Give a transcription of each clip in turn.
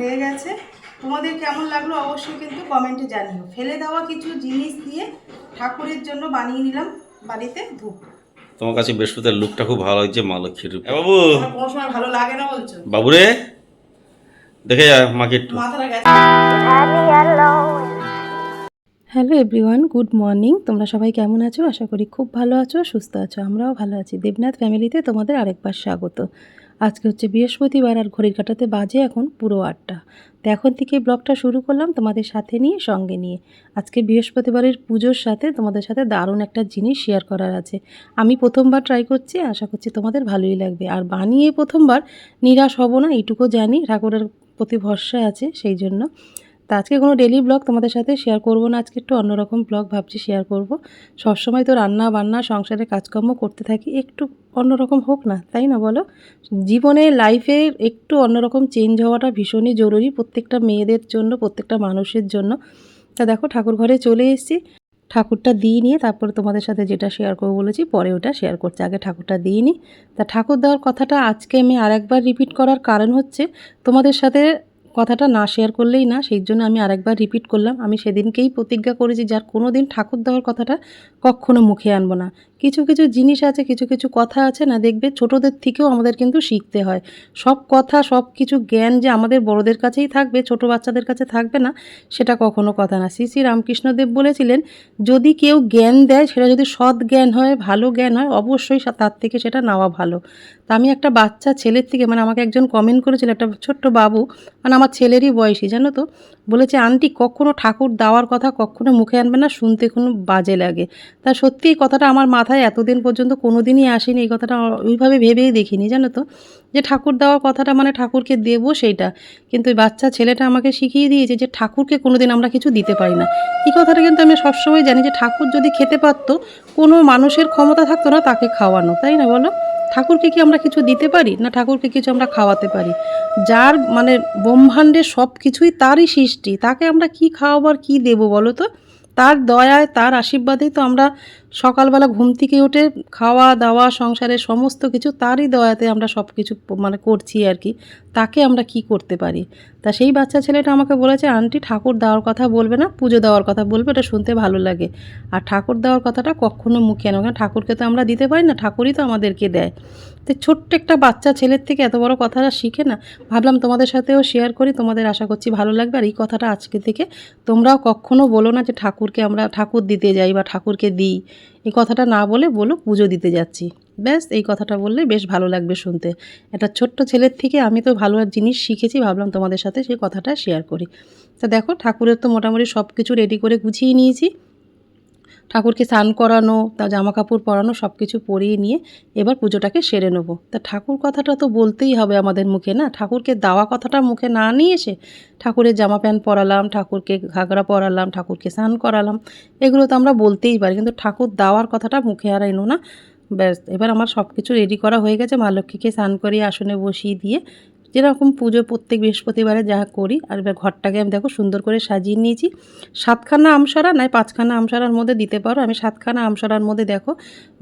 হয়ে গেছে। তোমাদের কেমন লাগল অবশ্যই কিন্তু কমেন্টে জানিও। ফেলে দেওয়া কিছু জিনিস দিয়ে ঠাকুরের জন্য বানিয়ে নিলাম বাড়িতে ধূপ। তোমার কাছে বৃহস্পতির লুকটা খুব ভালো লাগছে মা লক্ষ্মীর বাবু! আমার কোনো সময় ভালো লাগে না বলছো? বাবুরে! দেখে যা মাকে একটু। মাথাটা গেছে। Hello everyone good morning. তোমরা সবাই কেমন আছো? আশা করি খুব ভালো আছো সুস্থ আছো আমরাও ভালো আছি। দেবনাথ ফ্যামিলিতে তোমাদের আরেকবার স্বাগত। আজকে হচ্ছে বৃহস্পতিবার আর ঘড়ির কাটাতে বাজে এখন পুরো আটটা। তো এখন থেকে ব্লগটা শুরু করলাম তোমাদের সাথে নিয়ে, সঙ্গে নিয়ে। আজকে বৃহস্পতিবারের পুজোর সাথে তোমাদের সাথে দারুণ একটা জিনিস শেয়ার করার আছে। আমি প্রথমবার ট্রাই করছি, আশা করছি তোমাদের ভালোই লাগবে। আর বানিয়ে প্রথমবার নিরাশ হব না, এইটুকু জানি, ঠাকুরের প্রতি ভরসা আছে সেই জন্য। তা আজকে কোনো ডেলি ব্লগ তোমাদের সাথে শেয়ার করব না, আজকে একটু অন্যরকম ব্লগ ভাবছি শেয়ার করব। সবসময় তো রান্না বান্না, সংসারে কাজকর্ম করতে থাকি, একটু অন্যরকম হোক না, তাই না বলো? জীবনে লাইফে একটু অন্যরকম চেঞ্জ হওয়াটা ভীষণই জরুরি প্রত্যেকটা মেয়েদের জন্য, প্রত্যেকটা মানুষের জন্য। তা দেখো, ঠাকুর ঘরে চলে এসেছি। ঠাকুরটা দিয়ে নিয়ে তারপরে তোমাদের সাথে যেটা শেয়ার করব বলেছি, পরে ওটা শেয়ার করছি, আগে ঠাকুরটা দিয়ে নিই। তা ঠাকুর দেওয়ার কথাটা আজকে আমি আরেকবার রিপিট করার কারণ হচ্ছে, তোমাদের সাথে কথাটা না শেয়ার করলেই না, সেই জন্য আমি আরেকবার রিপিট করলাম। আমি সেদিনকেই প্রতিজ্ঞা করেছি যার কোনো দিন ঠাকুর দেওয়ার কথাটা কখনো মুখে আনব না। কিছু কিছু জিনিস আছে, কিছু কিছু কথা আছে না, দেখবে ছোটদের থেকেও আমাদের কিন্তু শিখতে হয়। সব কথা, সব কিছু জ্ঞান যে আমাদের বড়দের কাছেই থাকবে, ছোট বাচ্চাদের কাছে থাকবে না, সেটা কখনো কথা না। শ্রী শ্রী রামকৃষ্ণদেব বলেছিলেন, যদি কেউ জ্ঞান দেয়, সেটা যদি সৎ জ্ঞান হয়, ভালো জ্ঞান হয়, অবশ্যই তার থেকে সেটা নেওয়া ভালো। তা আমি একটা বাচ্চা ছেলের থেকে মানে আমাকে একজন কমেন্ট করেছিল, একটা ছোট্ট বাবু মানে আমার ছেলেরই বয়সী, জানো তো? বলেছে, আন্টি, কখনো ঠাকুর দেওয়ার কথা কখনো মুখে আনবে না, শুনতে কোনো বাজে লাগে। তা সত্যি এই কথাটা আমার মাথায় এতদিন পর্যন্ত কোনো দিনই আসেনি, এই কথাটা ওইভাবে ভেবেই দেখিনি, জানো তো? যে ঠাকুর দেওয়ার কথাটা মানে ঠাকুরকে দেবো সেইটা কিন্তু ওই বাচ্চা ছেলেটা আমাকে শিখিয়ে দিয়েছে যে ঠাকুরকে কোনো দিন আমরা কিছু দিতে পারি না। এই কথাটা কিন্তু আমি সবসময় জানি যে ঠাকুর যদি খেতে পারতো, কোনো মানুষের ক্ষমতা থাকতো না তাকে খাওয়ানো, তাই না বলো? ঠাকুরকে কি আমরা কিছু দিতে পারি? না ঠাকুরকে কিছু আমরা খাওয়াতে পারি? যার মানে ব্রহ্মাণ্ডের সব কিছুই তারই সৃষ্টি, তাকে আমরা কি খাওয়াবার কী দেবো বলো তো? তার দয়ায়, তার আশীর্বাদেই তো আমরা সকালবেলা ঘুম থেকে উঠে খাওয়া দাওয়া সংসারের সমস্ত কিছু তারই দয়াতে আমরা সব কিছু মানে করছি আর কি। তাকে আমরা কি করতে পারি? তা সেই বাচ্চা ছেলেটা আমাকে বলেছে, আন্টি, ঠাকুর দেওয়ার কথা বলবে না, পুজো দেওয়ার কথা বলবে, এটা শুনতে ভালো লাগে। আর ঠাকুর দেওয়ার কথাটা কখনো মুখে আনো কারণ ঠাকুরকে তো আমরা দিতে পারি না, ঠাকুরই তো আমাদেরকে দেয়। তো ছোট্ট একটা বাচ্চা ছেলের থেকে এত বড় কথাটা শিখে না, ভাবলাম তোমাদের সাথেও শেয়ার করি, তোমাদের আশা করছি ভালো লাগবে। আর এই কথাটা আজকে থেকে তোমরাও কখনো বলো না যে ঠাকুরকে আমরা, ঠাকুর দিতে যাই বা ঠাকুরকে দিই। এই কথাটা না বলে বলো পুজো দিতে যাচ্ছি। ব্যাস, এই কথাটা বললে বেশ ভালো লাগবে শুনতে। একটা ছোট্ট ছেলের থেকে আমি তো ভালো জিনিস শিখেছি, ভাবলাম তোমাদের সাথে সেই কথাটা শেয়ার করি। তা দেখো, ঠাকুরের তো মোটামুটি সব কিছু রেডি করে গুছিয়ে নিয়েছি। ঠাকুরকে স্নান করানো তা জামা কাপড় পরানো সব কিছু পরিয়ে নিয়ে এবার পুজোটাকে সেরে নেব। তা ঠাকুর কথাটা তো বলতেই হবে আমাদের মুখে, না? ঠাকুরকে দেওয়া কথাটা মুখে না নিয়ে এসে ঠাকুরের জামা প্যান্ট পরালাম, ঠাকুরকে ঘাগরা পরালাম, ঠাকুরকে স্নান করালাম, এগুলো তো আমরা বলতেই পারি। কিন্তু ঠাকুর দেওয়ার কথাটা মুখে আর এনো না। ব্যাস, এবার আমার সব কিছু রেডি করা হয়ে গেছে। মা লক্ষ্মীকে স্নান করিয়ে আসনে বসিয়ে দিয়ে যেরকম পুজো প্রত্যেক বৃহস্পতিবারে যা করি, আর এবার ঘরটাকে আমি দেখো সুন্দর করে সাজিয়ে নিয়েছি। সাতখানা আমসারা নয় পাঁচখানা আমসারার মধ্যে দিতে পারো। আমি সাতখানা আমসারার মধ্যে দেখো,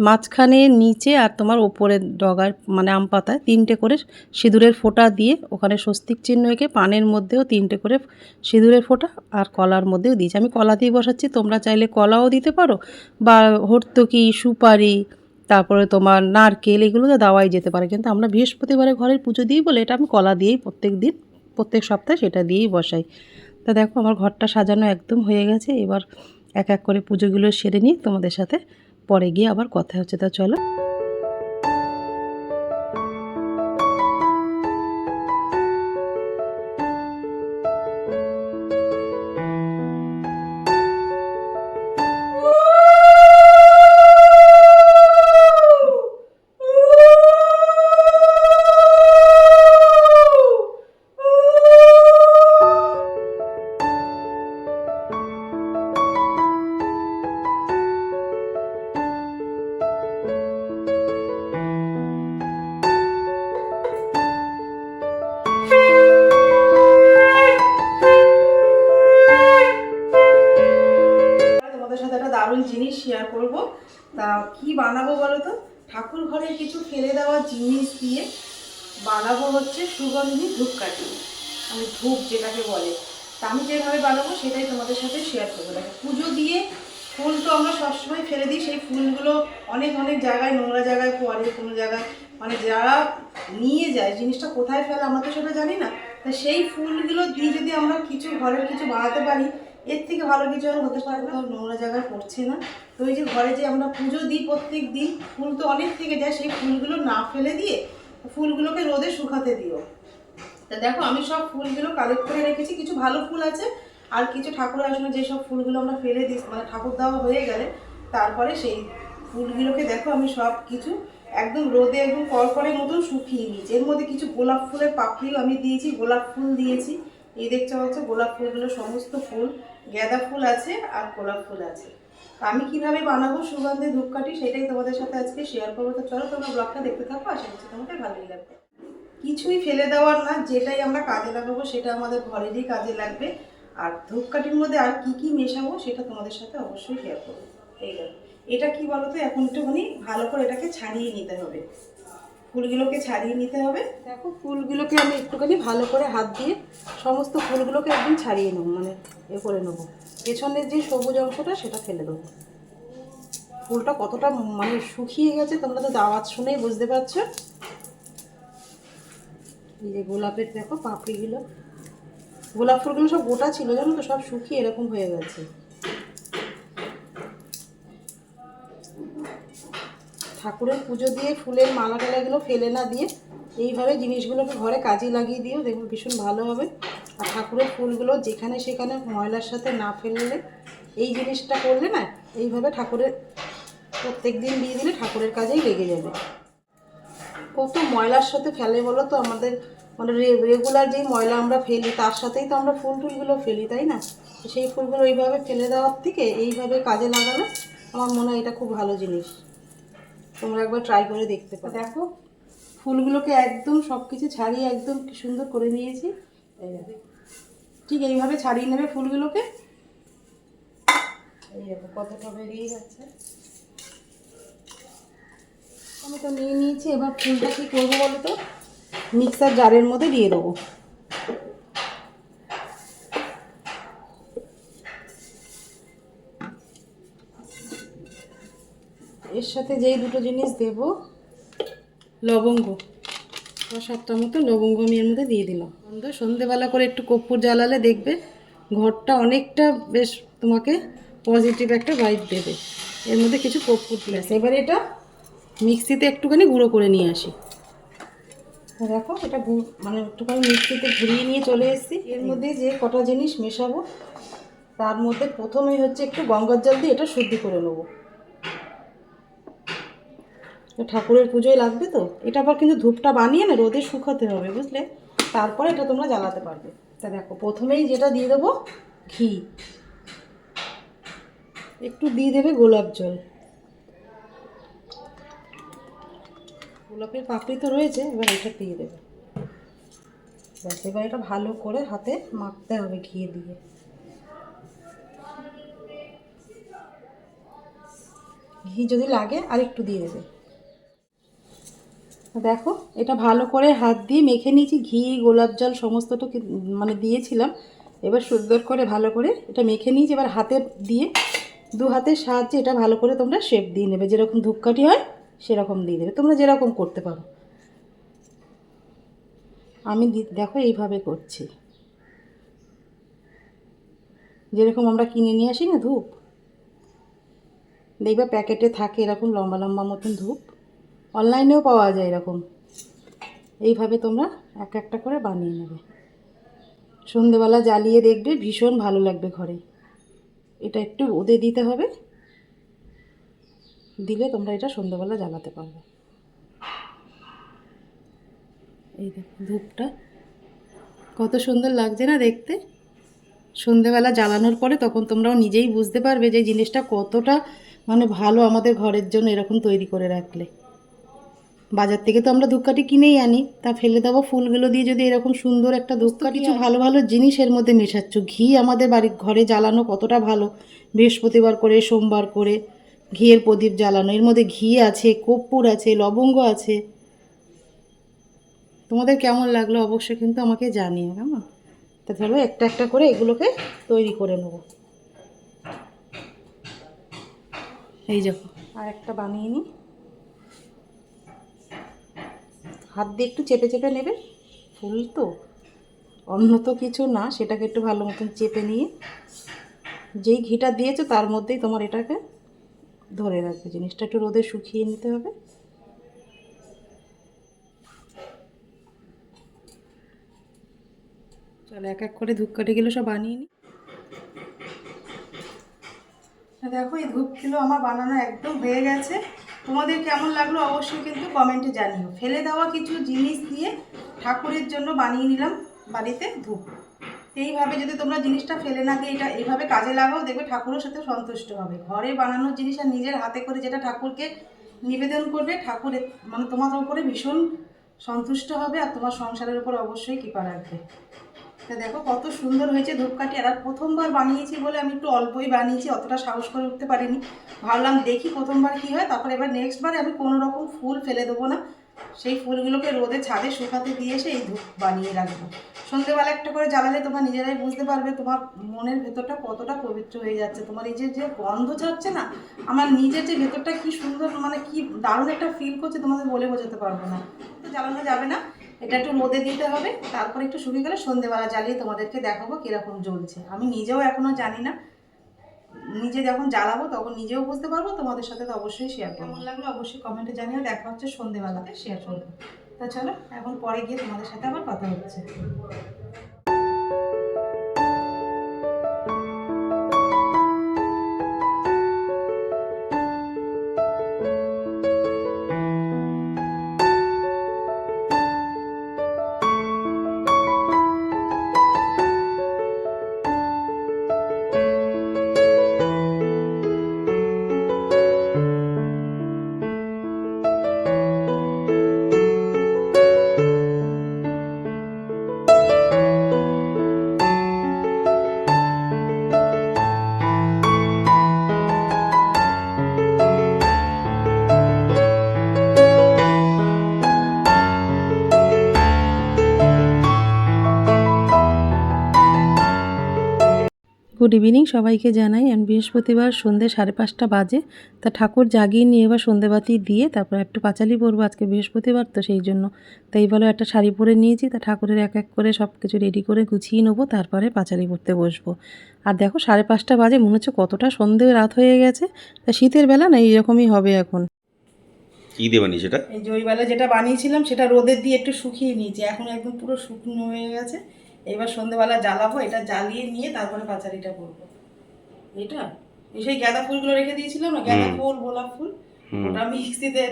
মাঝখানে, নিচে আর তোমার ওপরের ডগার মানে আম পাতায় তিনটে করে সিঁদুরের ফোঁটা দিয়ে ওখানে স্বস্তিক চিহ্ন এঁকে পানের মধ্যেও তিনটে করে সিঁদুরের ফোঁটা আর কলার মধ্যেও দিয়েছি। আমি কলা দিয়ে বসাচ্ছি, তোমরা চাইলে কলাও দিতে পারো বা হর্তকি, সুপারি তারপরে তোমার নারকেল এগুলো তো দেওয়াই যেতে পারে। কিন্তু আমরা বৃহস্পতিবারে ঘরের পুজো দিই বলে এটা আমি কলা দিয়েই প্রত্যেক দিন, প্রত্যেক সপ্তাহে সেটা দিয়েই বসাই। তা দেখো আমার ঘরটা সাজানো একদম হয়ে গেছে। এবার এক এক করে পুজোগুলো সেরে নিয়ে তোমাদের সাথে পরে গিয়ে আবার কথা হচ্ছে। তা চলো। তা কি বানাবো বলো তো ঠাকুর ঘরের কিছু ফেলে দেওয়া জিনিস দিয়ে বানাবো হচ্ছে সুগন্ধি ধূপকাঠি মানে ধূপ যেটাকে বলে। তা আমি যেভাবে বানাবো সেটাই তোমাদের সাথে শেয়ার করব। দেখো, পুজো দিয়ে ফুল তো আমরা সবসময় ফেলে দিই, সেই ফুলগুলো অনেক অনেক জায়গায়, নোংরা জায়গায় পড়ে কোনো জায়গায়। মানে যারা নিয়ে যায়, জিনিসটা কোথায় ফেলে আমরা তো সেটা জানি না। তা সেই ফুলগুলো দিয়ে যদি আমরা কিছু ঘরের কিছু বানাতে পারি এর থেকে ভালো কিছু আর হতে পারে না নোংরা জায়গায় পড়ছে না। তো এই যে ঘরে যে আমরা পুজো দিই প্রত্যেক দিন, ফুল তো অনেক থেকে যায়, সেই ফুলগুলো না ফেলে দিয়ে ফুলগুলোকে রোদে শুকাতে দিও। তা দেখো, আমি সব ফুলগুলো কালেক্ট করে রেখেছি, কিছু ভালো ফুল আছে, আর কিছু ঠাকুর আসলে যেসব ফুলগুলো আমরা ফেলে দিই মানে ঠাকুর দেওয়া হয়ে গেলে, তারপরে সেই ফুলগুলোকে দেখো, আমি সব কিছু একদম রোদে একদম কড়কড়ের মতন শুকিয়ে নিয়েছি। এর মধ্যে কিছু গোলাপ ফুলের পাপড়িও আমি দিয়েছি, গোলাপ ফুল দিয়েছি। এই দেখতে হচ্ছে গোলাপ ফুলগুলো সমস্ত ফুল। গাঁদা ফুল আছে আর গোলাপ ফুল আছে। তো আমি কীভাবে বানাবো সুগন্ধে ধূপকাঠি সেটাই তোমাদের সাথে আজকে শেয়ার করব। তো চলো তোমরা ব্লগটা দেখতে থাকো, আশা করছি তোমাদের ভালোই লাগবে। কিছুই ফেলে দেওয়ার না, যেটাই আমরা কাজে লাগাবো সেটা আমাদের ঘরেরই কাজে লাগবে। আর ধূপকাঠির মধ্যে আর কি কি মেশাবো সেটা তোমাদের সাথে অবশ্যই শেয়ার করব। এই এটা কি বলতো? এখন একটুখানি ভালো করে এটাকে ছাড়িয়ে নিতে হবে। ফুলগুলোকে ছাড়িয়ে নিতে হবে। দেখো, ফুলগুলোকে আমি একটুখানি ভালো করে হাত দিয়ে সমস্ত ফুলগুলোকে একদম ছাড়িয়ে নেব মানে এ করে নেব। পেছনের যে সবুজ অংশটা, সেটা ফেলে দেবো। ফুলটা কতটা মানে শুকিয়ে গেছে, তোমরা তো আওয়াজ শুনেই বুঝতে পারছ। এই যে গোলাপের দেখো পাপড়িগুলো। গোলাপ ফুলগুলো সব গোটা ছিল, জানো তো? সব শুকিয়ে এরকম হয়ে গেছে। ঠাকুরের পুজো দিয়ে ফুলের মালা টালাগুলো ফেলে না দিয়ে এইভাবে জিনিসগুলোকে ঘরে কাজে লাগিয়ে দিও দেখুন ভীষণ ভালো হবে। আর ঠাকুরের ফুলগুলো যেখানে সেখানে ময়লার সাথে না ফেললে এই জিনিসটা করলে না এইভাবে ঠাকুরের প্রত্যেক দিন দিয়ে দিলে ঠাকুরের কাজেই লেগে যাবে। কত ময়লার সাথে ফেলে বলো তো, আমাদের মানে রেগুলার যেই ময়লা আমরা ফেলি, তার সাথেই তো আমরা ফুল টুলগুলো ফেলি, তাই না? সেই ফুলগুলো এইভাবে ফেলে দেওয়ার থেকে এইভাবে কাজে লাগালে আমার মনে হয় এটা খুব ভালো জিনিস। তোমরা একবার ট্রাই করে দেখতে পারো। দেখো, ফুলগুলোকে একদম সব কিছু ছাড়িয়ে একদম সুন্দর করে নিয়েছি। ঠিক এইভাবে ছাড়িয়ে নেবে ফুলগুলোকে। কতটা বেরিয়ে যাচ্ছে। আমি তো নিয়ে নিয়েছি, এবার ফুলটা কি করব বলো তো? মিক্সার জারের মধ্যে দিয়ে দেবো। সাথে যেই দুটো জিনিস দেব লবঙ্গ। ছ সাতটা মতো লবঙ্গ আমি এর মধ্যে দিয়ে দিলাম। সন্ধেবেলা করে একটু কর্পূর জ্বালালে দেখবে ঘরটা অনেকটা বেশ তোমাকে পজিটিভ একটা ভাইব দেবে। এর মধ্যে কিছু কর্পূর দিলে এবার এটা মিক্সিতে একটুখানি গুঁড়ো করে নিয়ে আসি। দেখো এটা মানে একটুখানি মিক্সিতে ঘুরিয়ে নিয়ে চলে এসেছি। এর মধ্যে যে কটা জিনিস মেশাবো তার মধ্যে প্রথমেই হচ্ছে একটু গঙ্গার জল দিয়ে এটা শুদ্ধি করে নেব। তো ঠাকুরের পুজোয় লাগবে তো? এটা আবার কিন্তু ধূপটা বানিয়ে না, রোদে শুকাতে হবে, বুঝলে? তারপরে এটা তোমরা জ্বালাতে পারবে। তা দেখো, প্রথমেই যেটা দিয়ে দেবো, ঘি। একটু দিয়ে দেবে গোলাপ জল। গোলাপের পাপড়ি তো রয়েছে, এবার এটা দিয়ে দেবে। ব্যাস, এবার এটা ভালো করে হাতে মাখতে হবে ঘি দিয়ে। ঘি যদি লাগে আর একটু দিয়ে দেবে। দেখো, এটা ভালো করে হাত দিয়ে মেখে নিয়েছি, ঘি, গোলাপ জল সমস্তটা মানে দিয়েছিলাম। এবার সুন্দর করে ভালো করে এটা মেখে নিয়েছি, এবার হাতে দিয়ে দু হাতের সাহায্যে এটা ভালো করে তোমরা শেপ দিয়ে নেবে। যেরকম ধূপকাঠি হয়, সেরকম দিয়ে দেবে। তোমরা যেরকম করতে পারো। আমি দেখো এইভাবে করছি। যেরকম আমরা কিনে নিয়ে আসি না ধূপ? দেখবে প্যাকেটে থাকে এরকম লম্বা লম্বা মতন ধূপ। অনলাইনেও পাওয়া যায় এরকম। এইভাবে তোমরা এক একটা করে বানিয়ে নেবে। সন্ধেবেলা জ্বালিয়ে দেখবে ভীষণ ভালো লাগবে ঘরে। এটা একটু রোদে দিতে হবে। দিলে তোমরা এটা সন্ধেবেলা জ্বালাতে পারবে। এই দেখো ধূপটা। কত সুন্দর লাগছে না দেখতে? সন্ধেবেলা জ্বালানোর পরে তখন তোমরাও নিজেই বুঝতে পারবে যে জিনিসটা কতটা মানে ভালো আমাদের ঘরের জন্য এরকম তৈরি করে রাখলে। বাজার থেকে তো আমরা ধূপকাঠি কিনেই আনি তা ফেলে দেওয়া ফুলগুলো দিয়ে যদি এরকম সুন্দর একটা ধূপকাঠি কিছু ভালো ভালো জিনিস এর মধ্যে মেশাচ্ছ ঘি আমাদের বাড়ির ঘরে জ্বালানো কতটা ভালো বৃহস্পতিবার করে সোমবার করে ঘিয়ের প্রদীপ জ্বালানো এর মধ্যে ঘি আছে কর্পূর আছে লবঙ্গ আছে। তোমাদের কেমন লাগল অবশ্যই কিন্তু আমাকে জানিও কেমন? তা চলো একটা একটা করে এগুলোকে তৈরি করে নেব। এই দেখো। আর একটা বানিয়ে নিই হাত দিয়ে একটু চেপে চেপে নেবে? ফুল তো। অন্য তো কিছু না, সেটাকে একটু ভালো মতন চেপে নিয়ে যেই ঘিটা দিয়েছ তার মধ্যেই তোমার এটাকে ধরে রাখবে। জিনিসটা একটু রোদে শুকিয়ে নিতে হবে। চলো এক এক করে ধূপকাঠিগুলো সব বানিয়ে নিই দেখো এই ধূপগুলো আমার বানানো একদম হয়ে গেছে। তোমাদের কেমন লাগল অবশ্যই কিন্তু কমেন্টে জানিও। ফেলে দেওয়া কিছু জিনিস দিয়ে ঠাকুরের জন্য বানিয়ে নিলাম বাড়িতে ধূপ। এইভাবে যদি তোমরা জিনিসটা ফেলে না দিয়ে এটা এইভাবে কাজে লাগাও, দেখবে ঠাকুরের সাথে সন্তুষ্ট হবে। ঘরে বানানোর জিনিস আর নিজের হাতে করে যেটা ঠাকুরকে নিবেদন করবে ঠাকুরের মানে তোমার উপরে ভীষণ সন্তুষ্ট হবে আর তোমার সংসারের উপর অবশ্যই কৃপা রাখবে। দেখো কত সুন্দর হয়েছে ধূপকাঠি। আর প্রথমবার বানিয়েছি বলে আমি একটু অল্পই বানিয়েছি, অতটা সাহস করে উঠতে পারিনি। ভাবলাম দেখি প্রথমবার কি হয়, তারপর এবার নেক্সট বারে আমি কোনো রকম ফুল ফেলে দেবো না। সেই ফুলগুলোকে রোদে ছাদে শুকাতে দিয়ে এসে এই ধূপ বানিয়ে রাখব। সন্ধেবেলা একটা করে জ্বালালে তোমরা নিজেরাই বুঝতে পারবে, তোমার মনের ভেতরটা কতটা পবিত্র হয়ে যাচ্ছে। তোমার এই যে যে গন্ধ ছাড়ছে না, আমার নিজের যে ভেতরটা কি সুন্দর মানে কি দারুণ একটা ফিল করছে, তোমাদের বলে বোঝাতে পারব না। তো জ্বালানো যাবে না। এটা একটু মধ্যে দিতে হবে, তারপরে একটু শুকিয়ে গেলে সন্ধেবেলা জ্বালিয়ে তোমাদেরকে দেখাবো কীরকম জ্বলছে। আমি নিজেও এখনও জানি না। নিজে যখন জ্বালাবো তখন নিজেও বুঝতে পারব, তোমাদের সাথে তো অবশ্যই শেয়ার করব। কেমন লাগল? অবশ্যই কমেন্টে জানিয়ে দেখা হচ্ছে সন্ধেবেলাতে শেয়ার করব। তা চলো, এখন পরে গিয়ে তোমাদের সাথে আবার কথা হচ্ছে। গুড ইভিনিং সবাইকে জানাই। আমি বৃহস্পতিবার সন্ধ্যে সাড়ে পাঁচটা বাজে। তা ঠাকুর জাগিয়ে নিয়ে এবার সন্ধেবাতি দিয়ে তারপর একটু পাঁচালি পরবো আজকে বৃহস্পতিবার তো সেই জন্য। তাই বলে একটা শাড়ি পরে নিয়েছি তা ঠাকুরের এক এক করে সব কিছু রেডি করে গুছিয়ে নেব তারপরে পাঁচালি পরতে বসবো। আর দেখো সাড়ে পাঁচটা বাজে মনে হচ্ছে কতটা সন্ধে রাত হয়ে গেছে। তা শীতের বেলা না এইরকমই হবে এখন। কি দেবানি সেটা এই জয়বেলা যেটা বানিয়েছিলাম সেটা রোদের দিয়ে একটু শুকিয়ে নিয়েছি। এখন একদম পুরো শুকনো হয়ে গেছে। এবার সন্ধ্যেবেলা জ্বালাবো এটা জ্বালিয়ে নিয়ে তারপরে পাচারিটা করব। এটা? এই সেই গাঁদা ফুলগুলো রেখে দিয়েছিলাম না? গাঁদা ফুল গোলাপ ফুল ওটা মিক্সিতে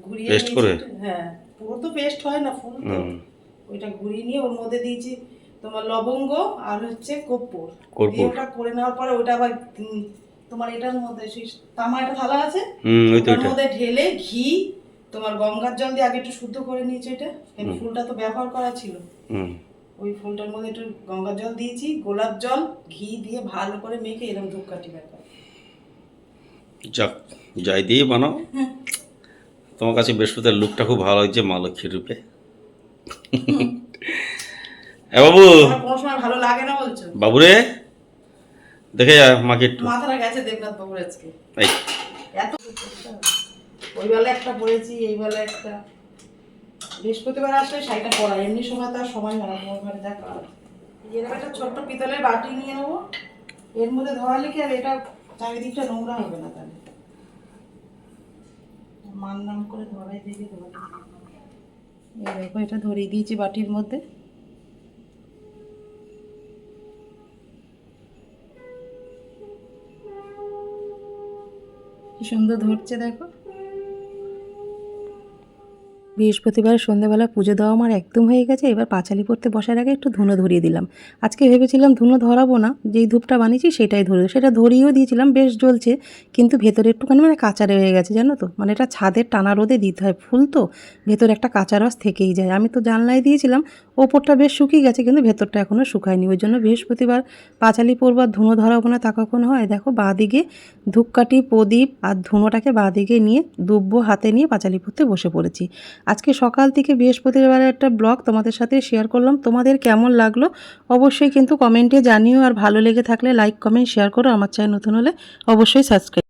ঘুরিয়ে নিয়েছি। হ্যাঁ পুরো তো পেস্ট হয় না ফুল তো। ওইটা ঘুরিয়ে নিয়ে ওর মধ্যে দিয়েছি তোমার লবঙ্গ আর হচ্ছে কর্পূর। দিয়ে ওটা করে নেওয়ার পরে ওটা আবার তোমার এটার মধ্যে সেই তামা একটা থালা আছে? ওটার মধ্যে ঢেলে ঘি তোমার গঙ্গার জল দিয়ে আগে একটু শুদ্ধ করে নিয়েছে এটা ফুলটা তো ব্যবহার করা ছিল। হুম। ওই ফুলটার মধ্যে একটু গঙ্গার জল দিয়েছি গোলাপ জল ঘি দিয়ে ভালো করে মেখে এরকম ধূপকাঠি ব্যাপার যাক যাই দিয়ে বানাও। তোমার কাছে বৃহস্পতির লুকটা খুব ভালো হয়েছে মা লক্ষ্মীর রূপে। এ বাবু! কোনো সময় ভালো লাগে না বলছো? বাবুরে দেখে যা মাকে একটু। মাথাটা গেছে দেবনাথ বাবুর আজকে। এই। এত ওই বেলা একটা পড়েছি এই বেলা একটা। বৃহস্পতিবার আসলে শাড়িটা পরা এমনি সময় তো আর সময় হয় না তোমার ঘরে কাজ। এরকম একটা ছোট্ট পিতলের বাটি নিয়ে নেব। এর মধ্যে ধরালে কি আর এটা চারিদিকটা নোংরা হবে না তাহলে। মান নাম করে ধরাই দিয়ে ধরে এই দেখো এটা ধরিয়ে দিয়েছি বাটির মধ্যে। কি সুন্দর ধরছে দেখো। বৃহস্পতিবার সন্ধ্যেবেলা পুজো দেওয়া আমার একদম হয়ে গেছে, এবার পাঁচালি পড়তে বসার আগে একটু ধুনো ধরিয়ে দিলাম। আজকে ভেবেছিলাম ধুনো ধরাবো না, যেই ধূপটা বানিয়েছি সেটাই ধরে সেটা ধরিয়েও দিয়েছিলাম, বেশ জ্বলছে, কিন্তু ভেতরে একটুখানি মানে কাঁচা রয়ে গেছে, জানো তো? মানে এটা ছাদের টানা রোদে দিতে হয়, ফুল তো, ভেতরে একটা কাঁচা রস থেকেই যায়। আমি তো জানলায় দিয়েছিলাম, ওপরটা বেশ শুকিয়ে গেছে, কিন্তু ভেতরটা এখনও শুকায়নি। ওই জন্য বৃহস্পতিবার পাঁচালি পড়বার ধুনো ধরাবো না তা কখন হয়? দেখো বাঁ দিকে ধূপকাঠি, প্রদীপ আর ধুনোটাকে বাঁ দিকে নিয়ে দুব্বো হাতে নিয়ে পাঁচালি পড়তে বসে পড়েছি। আজকে সকাল থেকে বৃহস্পতিবারের একটা ব্লগ তোমাদের সাথে শেয়ার করলাম। তোমাদের কেমন লাগল অবশ্যই কিন্তু কমেন্টে জানিও। আর ভালো লেগে থাকলে লাইক কমেন্ট শেয়ার করো। আমার চাই নতুন হলে অবশ্যই সাবস্ক্রাইব